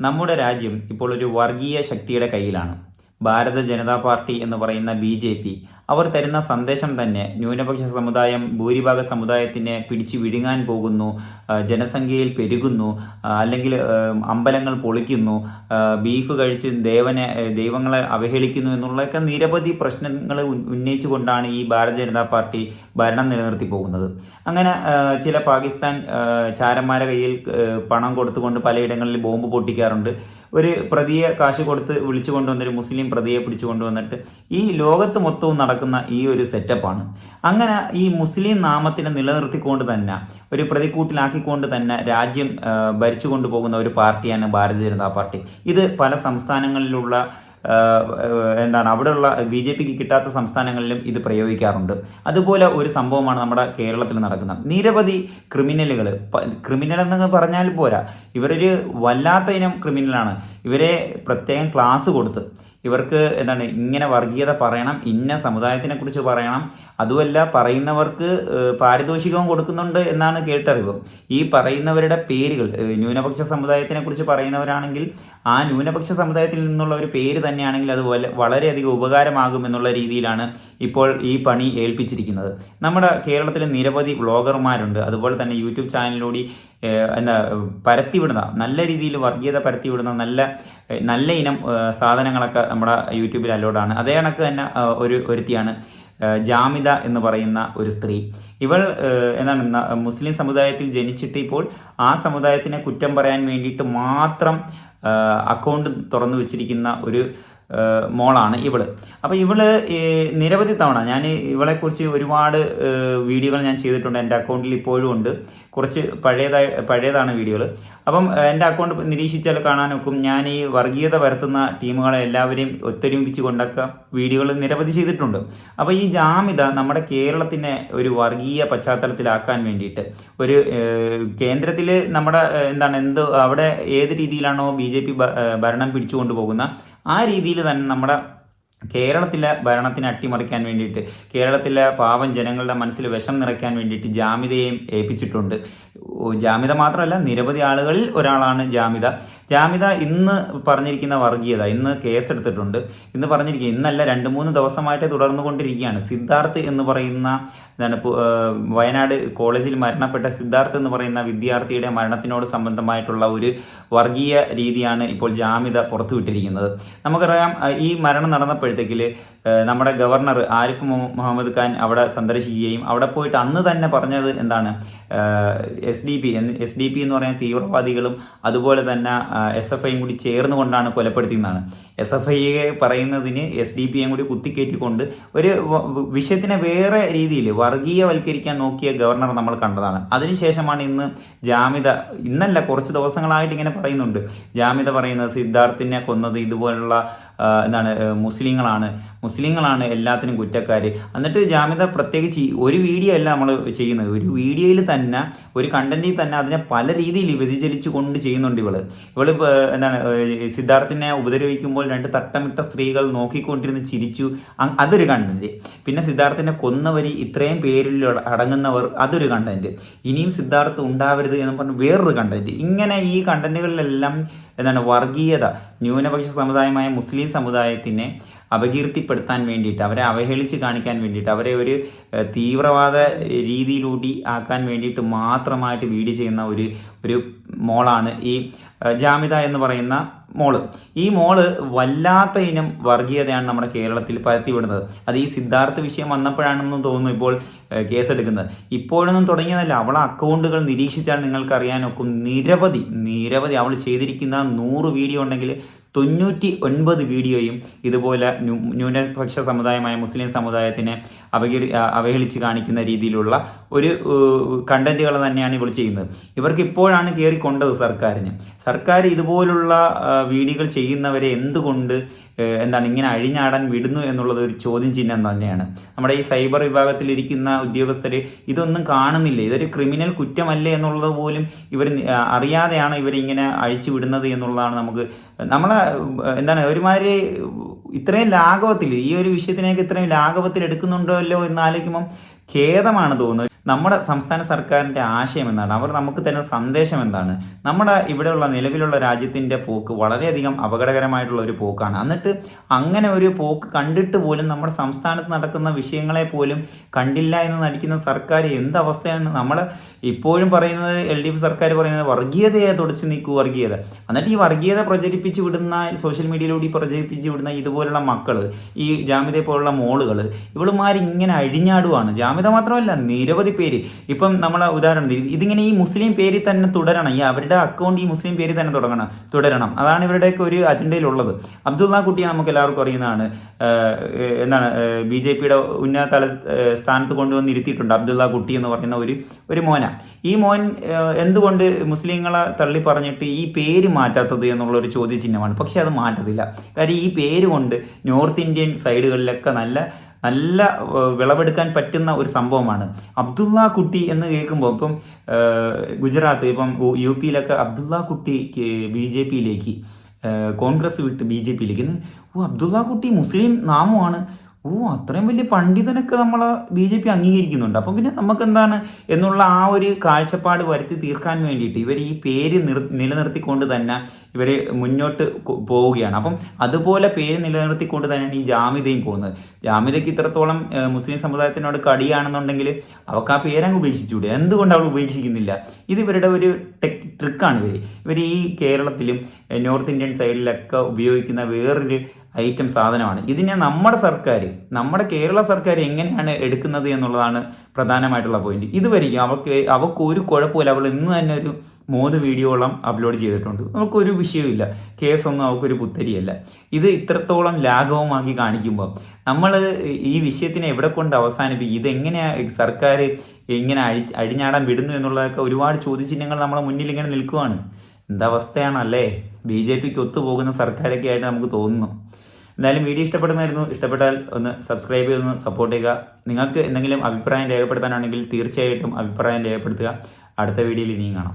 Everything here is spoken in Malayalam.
നമ്മുടെ രാജ്യം ഇപ്പോൾ ഒരു വർഗീയ ശക്തിയുടെ കയ്യിലാണ്. ഭാരത ജനതാ പാർട്ടി എന്ന് പറയുന്ന ബി ജെ പി അവർ തരുന്ന സന്ദേശം തന്നെ ന്യൂനപക്ഷ സമുദായം ഭൂരിഭാഗ സമുദായത്തിനെ പിടിച്ചു വിഴുങ്ങാൻ പോകുന്നു ജനസംഖ്യയിൽ പെരുകുന്നു അല്ലെങ്കിൽ അമ്പലങ്ങൾ പൊളിക്കുന്നു ബീഫ് കഴിച്ച് ദേവനെ ദൈവങ്ങളെ അവഹേളിക്കുന്നു എന്നുള്ളതൊക്കെ നിരവധി പ്രശ്നങ്ങൾ ഉന്നയിച്ചു ഉന്നയിച്ചുകൊണ്ടാണ് ഈ ഭാരത ജനതാ പാർട്ടി ഭരണം നിലനിർത്തി പോകുന്നത്. അങ്ങനെ ചില പാകിസ്ഥാൻ ചാരന്മാരെ കയ്യിൽ പണം കൊടുത്തുകൊണ്ട് പലയിടങ്ങളിൽ ബോംബ് പൊട്ടിക്കാറുണ്ട്. ഒരു പ്രതിയെ കാശ് കൊടുത്ത് വിളിച്ചു കൊണ്ടുവന്നൊരു മുസ്ലിം പ്രതിയെ പിടിച്ചു കൊണ്ടുവന്നിട്ട് ഈ ലോകത്ത് മൊത്തവും നടക്കുന്ന ഈ ഒരു സെറ്റപ്പാണ്. അങ്ങനെ ഈ മുസ്ലിം നാമത്തിനെ നിലനിർത്തിക്കൊണ്ട് തന്നെ ഒരു പ്രതിക്കൂട്ടിലാക്കിക്കൊണ്ട് തന്നെ രാജ്യം ഭരിച്ചു കൊണ്ടുപോകുന്ന ഒരു പാർട്ടിയാണ് ഭാരതീയ ജനതാ പാർട്ടി. ഇത് പല സംസ്ഥാനങ്ങളിലുള്ള എന്താണ് അവിടെയുള്ള ബി ജെ പിക്ക് കിട്ടാത്ത സംസ്ഥാനങ്ങളിലും ഇത് പ്രയോഗിക്കാറുണ്ട്. അതുപോലെ ഒരു സംഭവമാണ് നമ്മുടെ കേരളത്തിൽ നടക്കുന്നത്. നിരവധി ക്രിമിനലുകൾ ക്രിമിനൽ എന്ന് പറഞ്ഞാൽ പോരാ ഇവരൊരു വല്ലാത്ത ഇനം ക്രിമിനലാണ്. ഇവരെ പ്രത്യേകം ക്ലാസ് കൊടുത്ത് ഇവർക്ക് എന്താണ് ഇങ്ങനെ വർഗീയത പറയണം ഇന്ന സമുദായത്തിനെ കുറിച്ച് പറയണം അതുമല്ല പറയുന്നവർക്ക് പാരിതോഷികവും കൊടുക്കുന്നുണ്ട് എന്നാണ് കേട്ടറിവ്. ഈ പറയുന്നവരുടെ പേരുകൾ ന്യൂനപക്ഷ സമുദായത്തിനെ കുറിച്ച് പറയുന്നവരാണെങ്കിൽ ആ ന്യൂനപക്ഷ സമുദായത്തിൽ നിന്നുള്ള ഒരു പേര് തന്നെയാണെങ്കിൽ അത് വളരെയധികം ഉപകാരമാകും എന്നുള്ള രീതിയിലാണ് ഇപ്പോൾ ഈ പണി ഏൽപ്പിച്ചിരിക്കുന്നത്. നമ്മുടെ കേരളത്തിൽ നിരവധി വ്ളോഗർമാരുണ്ട്. അതുപോലെ തന്നെ യൂട്യൂബ് ചാനലിലൂടെ എന്താ പരത്തിവിടുന്ന നല്ല രീതിയിൽ വർഗീയത പരത്തിവിടുന്ന നല്ല നല്ല ഇനം സാധനങ്ങളൊക്കെ നമ്മുടെ യൂട്യൂബിൽ അലോഡാണ് അതേ കണക്ക് തന്നെ ഒരു ഒരുത്തിയാണ് ജാമിത എന്ന് പറയുന്ന ഒരു സ്ത്രീ. ഇവൾ എന്താണ് മുസ്ലിം സമുദായത്തിൽ ജനിച്ചിട്ട് ഇപ്പോൾ ആ സമുദായത്തിനെ കുറ്റം പറയാൻ വേണ്ടിയിട്ട് മാത്രം അക്കൗണ്ട് തുറന്നു വെച്ചിരിക്കുന്ന ഒരു മോളാണ് ഇവൾ. അപ്പോൾ ഇവൾ നിരവധി തവണ ഞാൻ ഇവളെക്കുറിച്ച് ഒരുപാട് വീഡിയോകൾ ഞാൻ ചെയ്തിട്ടുണ്ട്. എന്റെ അക്കൗണ്ടിൽ ഇപ്പോഴും ഉണ്ട്. കുറച്ച് പഴയതായി പഴയതാണ് വീഡിയോകൾ. അപ്പം എന്റെ അക്കൗണ്ട് നിരീക്ഷിച്ചാൽ കാണാനൊക്കും ഞാൻ ഈ വർഗീയത വരുത്തുന്ന ടീമുകളെ എല്ലാവരെയും ഒത്തൊരുമിപ്പിച്ച് കൊണ്ടൊക്കെ വീഡിയോകൾ നിരവധി ചെയ്തിട്ടുണ്ട്. അപ്പോൾ ഈ ജാമിത നമ്മുടെ കേരളത്തിനെ ഒരു വർഗീയ പശ്ചാത്തലത്തിലാക്കാൻ വേണ്ടിയിട്ട് ഒരു കേന്ദ്രത്തിൽ നമ്മുടെ എന്താണ് എന്ത് അവിടെ ഏത് രീതിയിലാണോ ബി ഭരണം പിടിച്ചുകൊണ്ട് പോകുന്ന ആ രീതിയിൽ തന്നെ നമ്മുടെ കേരളത്തിലെ ഭരണത്തിന് അട്ടിമറിക്കാൻ വേണ്ടിയിട്ട് കേരളത്തിലെ പാവം ജനങ്ങളുടെ മനസ്സിൽ വിഷം നിറയ്ക്കാൻ വേണ്ടിയിട്ട് ജാമ്യതയെയും ഏൽപ്പിച്ചിട്ടുണ്ട്. ജാമിത മാത്രമല്ല നിരവധി ആളുകളിൽ ഒരാളാണ് ജാമിത. ജാമിത ഇന്ന് പറഞ്ഞിരിക്കുന്ന വർഗീയത ഇന്ന് കേസെടുത്തിട്ടുണ്ട്. ഇന്ന് പറഞ്ഞിരിക്കുക ഇന്നല്ല രണ്ട് മൂന്ന് ദിവസമായിട്ട് തുടർന്നു കൊണ്ടിരിക്കുകയാണ് സിദ്ധാർത്ഥ് എന്ന് പറയുന്ന എന്താണ് വയനാട് കോളേജിൽ മരണപ്പെട്ട സിദ്ധാർത്ഥ് എന്ന് പറയുന്ന വിദ്യാർത്ഥിയുടെ മരണത്തിനോട് സംബന്ധമായിട്ടുള്ള ഒരു വർഗീയ രീതിയാണ് ഇപ്പോൾ ജാമിത പുറത്തുവിട്ടിരിക്കുന്നത്. നമുക്കറിയാം ഈ മരണം നടന്നപ്പോഴത്തേക്കിൽ നമ്മുടെ ഗവർണർ ആരിഫ് മുഹമ്മദ് ഖാൻ അവിടെ സന്ദർശിക്കുകയും അവിടെ പോയിട്ട് അന്ന് തന്നെ പറഞ്ഞത് എന്താണ്? S D P S D P എന്ന് പറയുന്ന തീവ്രവാദികളും അതുപോലെ തന്നെ എസ് എഫ് ഐയും കൂടി ചേർന്നുകൊണ്ടാണ് കൊലപ്പെടുത്തിയെന്നാണ്. എസ് എഫ് ഐയെ പറയുന്നതിന് എസ് ഡി പിയെയും കൂടി കുത്തിക്കയറ്റിക്കൊണ്ട് ഒരു വിഷയത്തിനെ വേറെ രീതിയിൽ വർഗീയവൽക്കരിക്കാൻ നോക്കിയ ഗവർണർ നമ്മൾ കണ്ടതാണ്. അതിനുശേഷമാണ് ഇന്ന് ജാമ്യത ഇന്നല്ല കുറച്ച് ദിവസങ്ങളായിട്ട് ഇങ്ങനെ പറയുന്നുണ്ട്. ജാമ്യത പറയുന്നത് സിദ്ധാർത്ഥിനെ കൊന്നത് ഇതുപോലുള്ള എന്താണ് മുസ്ലിങ്ങളാണ്. മുസ്ലിങ്ങളാണ് എല്ലാത്തിനും കുറ്റക്കാർ എന്നിട്ട് ജാമ്യത പ്രത്യേകിച്ച് ഒരു വീഡിയോ അല്ല നമ്മൾ ചെയ്യുന്നത്. ഒരു വീഡിയോയിൽ തന്നെ ഒരു കണ്ടന്റിൽ തന്നെ അതിനെ പല രീതിയിൽ വ്യതിചലിച്ചു കൊണ്ട് ചെയ്യുന്നുണ്ട് ഇവൾ. ഇവൾ എന്താണ് സിദ്ധാർത്ഥിനെ ഉപദ്രവിക്കുമ്പോൾ രണ്ട് തട്ടമിട്ട സ്ത്രീകൾ നോക്കിക്കൊണ്ടിരുന്ന് ചിരിച്ചു. അതൊരു കണ്ടന്റ് പിന്നെ സിദ്ധാർത്ഥിനെ കൊന്നവരി ഇത്രയും പേരിൽ അടങ്ങുന്നവർ അതൊരു കണ്ടന്റ് ഇനിയും സിദ്ധാർത്ഥ് ഉണ്ടാവരുത് എന്ന് പറഞ്ഞ് വേറൊരു കണ്ടന്റ് ഇങ്ങനെ ഈ കണ്ടന്റുകളിലെല്ലാം എന്താണ് വർഗീയത ന്യൂനപക്ഷ സമുദായമായ മുസ്ലിം സമുദായത്തിനെ അപകീർത്തിപ്പെടുത്താൻ വേണ്ടിയിട്ട് അവരെ അവഹേളിച്ച് കാണിക്കാൻ വേണ്ടിയിട്ട് അവരെ ഒരു തീവ്രവാദ രീതിയിലൂടി ആക്കാൻ വേണ്ടിയിട്ട് മാത്രമായിട്ട് വീഡിയോ ചെയ്യുന്ന ഒരു ഒരു മോളാണ് ഈ ജാമിത എന്ന് പറയുന്ന മോൾ. ഈ മോൾ വല്ലാത്ത ഇനം വർഗീയതയാണ് നമ്മുടെ കേരളത്തിൽ പരത്തിവിടുന്നത്. അത് ഈ സിദ്ധാർത്ഥ വിഷയം വന്നപ്പോഴാണെന്ന് തോന്നുന്നു ഇപ്പോൾ കേസെടുക്കുന്നത്. ഇപ്പോഴൊന്നും തുടങ്ങിയതല്ല. അവളെ അക്കൗണ്ടുകൾ നിരീക്ഷിച്ചാൽ നിങ്ങൾക്ക് അറിയാനൊക്കും നിരവധി നിരവധി അവൾ ചെയ്തിരിക്കുന്ന നൂറ് വീഡിയോ ഉണ്ടെങ്കിൽ തൊണ്ണൂറ്റി ഒൻപത് വീഡിയോയും ഇതുപോലെ ന്യൂ- ന്യൂനപക്ഷ സമുദായമായ മുസ്ലിം സമുദായത്തിനെ അപകീർ അവഹേളിച്ച് കാണിക്കുന്ന രീതിയിലുള്ള ഒരു കണ്ടന്റുകൾ തന്നെയാണ് ഇവൾ ചെയ്യുന്നത്. ഇവർക്ക് ഇപ്പോഴാണ് കയറിക്കൊണ്ടത് സർക്കാരിന്. സർക്കാർ ഇതുപോലുള്ള വീഡിയോകൾ ചെയ്യുന്നവരെ എന്തുകൊണ്ട് എന്താണ് ഇങ്ങനെ അഴിഞ്ഞാടാൻ വിടുന്നു എന്നുള്ളത് ഒരു ചോദ്യം ചിഹ്നം തന്നെയാണ്. നമ്മുടെ ഈ സൈബർ വിഭാഗത്തിലിരിക്കുന്ന ഉദ്യോഗസ്ഥർ ഇതൊന്നും കാണുന്നില്ല. ഇതൊരു ക്രിമിനൽ കുറ്റമല്ലേ എന്നുള്ളത് പോലും ഇവർ അറിയാതെയാണ് ഇവരിങ്ങനെ അഴിച്ചു വിടുന്നത് എന്നുള്ളതാണ് നമുക്ക് നമ്മളെ എന്താണ് ഒരുമാതിരി ഇത്രയും ലാഘവത്തിൽ ഈ ഒരു വിഷയത്തിനേക്ക് ഇത്രയും ലാഘവത്തിൽ എടുക്കുന്നുണ്ടല്ലോ എന്ന് ആലോചിക്കുമ്പം ഖേദമാണ് തോന്നുന്നത്. നമ്മുടെ സംസ്ഥാന സർക്കാരിന്റെ ആശയം എന്താണ്? അവർ നമുക്ക് തരുന്ന സന്ദേശം എന്താണ്? നമ്മുടെ ഇവിടെയുള്ള നിലവിലുള്ള രാജ്യത്തിന്റെ പോക്ക് വളരെയധികം അപകടകരമായിട്ടുള്ള ഒരു പോക്കാണ്. എന്നിട്ട് അങ്ങനെ ഒരു പോക്ക് കണ്ടിട്ട് പോലും നമ്മുടെ സംസ്ഥാനത്ത് നടക്കുന്ന വിഷയങ്ങളെ പോലും കണ്ടില്ല എന്ന് നടിക്കുന്ന സർക്കാർ എന്ത് അവസ്ഥയാണ്? നമ്മൾ ഇപ്പോഴും പറയുന്നത് എൽ ഡി എഫ് സർക്കാർ പറയുന്നത് വർഗീയതയെ തുടച്ചു നീക്കൂ വർഗീയത. എന്നിട്ട് ഈ വർഗീയത പ്രചരിപ്പിച്ച് വിടുന്ന സോഷ്യൽ മീഡിയയിലൂടെ പ്രചരിപ്പിച്ച് വിടുന്ന ഇതുപോലുള്ള മക്കൾ ഈ ജാമ്യതയെ പോലുള്ള മോളുകൾ ഇവളുമാർ ഇങ്ങനെ അഴിഞ്ഞാടുവാണ്. ജാമ്യത മാത്രമല്ല നിരവധി പേര്. ഇപ്പം നമ്മൾ ഉദാഹരണം ഇത് ഇതിങ്ങനെ ഈ മുസ്ലിം പേരിൽ തന്നെ തുടരണം ഈ അവരുടെ അക്കൗണ്ട് ഈ മുസ്ലിം പേരിൽ തന്നെ തുടങ്ങണം തുടരണം. അതാണ് ഇവരുടെയൊക്കെ ഒരു അജണ്ടയിലുള്ളത്. അബ്ദുള്ള കുട്ടിയെ നമുക്ക് എല്ലാവർക്കും അറിയുന്നതാണ്. എന്താണ് ബി ജെ പിയുടെ ഉന്നത തല സ്ഥാനത്ത് കൊണ്ടുവന്ന് ഇരുത്തിയിട്ടുണ്ട് അബ്ദുള്ള കുട്ടി എന്ന് പറയുന്ന ഒരു ഒരു മോന. ഈ മോൻ എന്തുകൊണ്ട് മുസ്ലിങ്ങളെ തള്ളി പറഞ്ഞിട്ട് ഈ പേര് മാറ്റാത്തത് എന്നുള്ളൊരു ചോദ്യചിഹ്നമാണ്. പക്ഷെ അത് മാറ്റത്തില്ല. കാര്യം ഈ പേര് കൊണ്ട് നോർത്ത് ഇന്ത്യൻ സൈഡുകളിലൊക്കെ നല്ല നല്ല വിളവെടുക്കാൻ പറ്റുന്ന ഒരു സംഭവമാണ്. അബ്ദുള്ള കുട്ടി എന്ന് കേൾക്കുമ്പോൾ ഇപ്പം ഗുജറാത്ത് ഇപ്പം യു പിയിലൊക്കെ അബ്ദുള്ള കുട്ടി ബി ജെ പിയിലേക്ക് കോൺഗ്രസ് വിട്ട് ബി ജെ പിയിലേക്ക്. ഓ അബ്ദുള്ള കുട്ടി മുസ്ലിം നാമമാണ്. ഓ അത്രയും വലിയ പണ്ഡിതനൊക്കെ നമ്മൾ ബി ജെ പി അംഗീകരിക്കുന്നുണ്ട്. അപ്പം പിന്നെ നമുക്ക് എന്താണ് എന്നുള്ള ആ ഒരു കാഴ്ചപ്പാട് വരുത്തി തീർക്കാൻ വേണ്ടിയിട്ട് ഇവർ ഈ പേര് നിർ നിലനിർത്തിക്കൊണ്ട് തന്നെ ഇവർ മുന്നോട്ട് പോവുകയാണ്. അപ്പം അതുപോലെ പേര് നിലനിർത്തിക്കൊണ്ട് തന്നെയാണ് ഈ ജാമ്യതയും പോകുന്നത്. ജാമ്യതയ്ക്ക് ഇത്രത്തോളം മുസ്ലിം സമുദായത്തിനോട് കടിയാണെന്നുണ്ടെങ്കിൽ അവർക്ക് ആ പേരങ്ങ് ഉപേക്ഷിച്ചുകൂടെ? എന്തുകൊണ്ട് അവൾ ഉപേക്ഷിക്കുന്നില്ല? ഇത് ഇവരുടെ ഒരു ടെക് ട്രിക്കാണ് ഇവർ ഇവർ ഈ കേരളത്തിലും നോർത്ത് ഇന്ത്യൻ സൈഡിലൊക്കെ ഉപയോഗിക്കുന്ന വേറൊരു ഐറ്റം സാധനമാണ്. ഇതിനെ നമ്മുടെ സർക്കാർ നമ്മുടെ കേരള സർക്കാർ എങ്ങനെയാണ് എടുക്കുന്നത് എന്നുള്ളതാണ് പ്രധാനമായിട്ടുള്ള പോയിന്റ് ഇതുവരെയും അവർക്ക് അവർക്ക് ഒരു കുഴപ്പമില്ല അവൾ ഇന്ന് തന്നെ ഒരു മൂന്ന് വീഡിയോളം അപ്ലോഡ് ചെയ്തിട്ടുണ്ട്. നമുക്കൊരു വിഷയമില്ല കേസൊന്നും അവർക്കൊരു പുത്തരിയല്ല. ഇത് ഇത്രത്തോളം ലാഘവമാക്കി കാണിക്കുമ്പോൾ നമ്മൾ ഈ വിഷയത്തിനെ എവിടെ കൊണ്ട് അവസാനിപ്പിക്കും? ഇതെങ്ങനെയാണ് സർക്കാർ ഇങ്ങനെ അഴി അഴിഞ്ഞാടാൻ വിടുന്നു എന്നുള്ളതൊക്കെ ഒരുപാട് ചോദ്യചിഹ്നങ്ങൾ നമ്മളെ മുന്നിൽ ഇങ്ങനെ നിൽക്കുവാണ്. എന്താ അവസ്ഥയാണല്ലേ? ബി ജെ പിക്ക് ഒത്തുപോകുന്ന സർക്കാരൊക്കെ ആയിട്ട് നമുക്ക് തോന്നുന്നു. എന്തായാലും വീഡിയോ ഇഷ്ടപ്പെടുന്നായിരുന്നു ഇഷ്ടപ്പെട്ടാൽ ഒന്ന് സബ്സ്ക്രൈബ് ചെയ്തൊന്ന് സപ്പോർട്ട് ചെയ്യുക. നിങ്ങൾക്ക് എന്തെങ്കിലും അഭിപ്രായം രേഖപ്പെടുത്താനാണെങ്കിൽ തീർച്ചയായിട്ടും അഭിപ്രായം രേഖപ്പെടുത്തുക. അടുത്ത വീഡിയോയിൽ ഇനിയും കാണാം.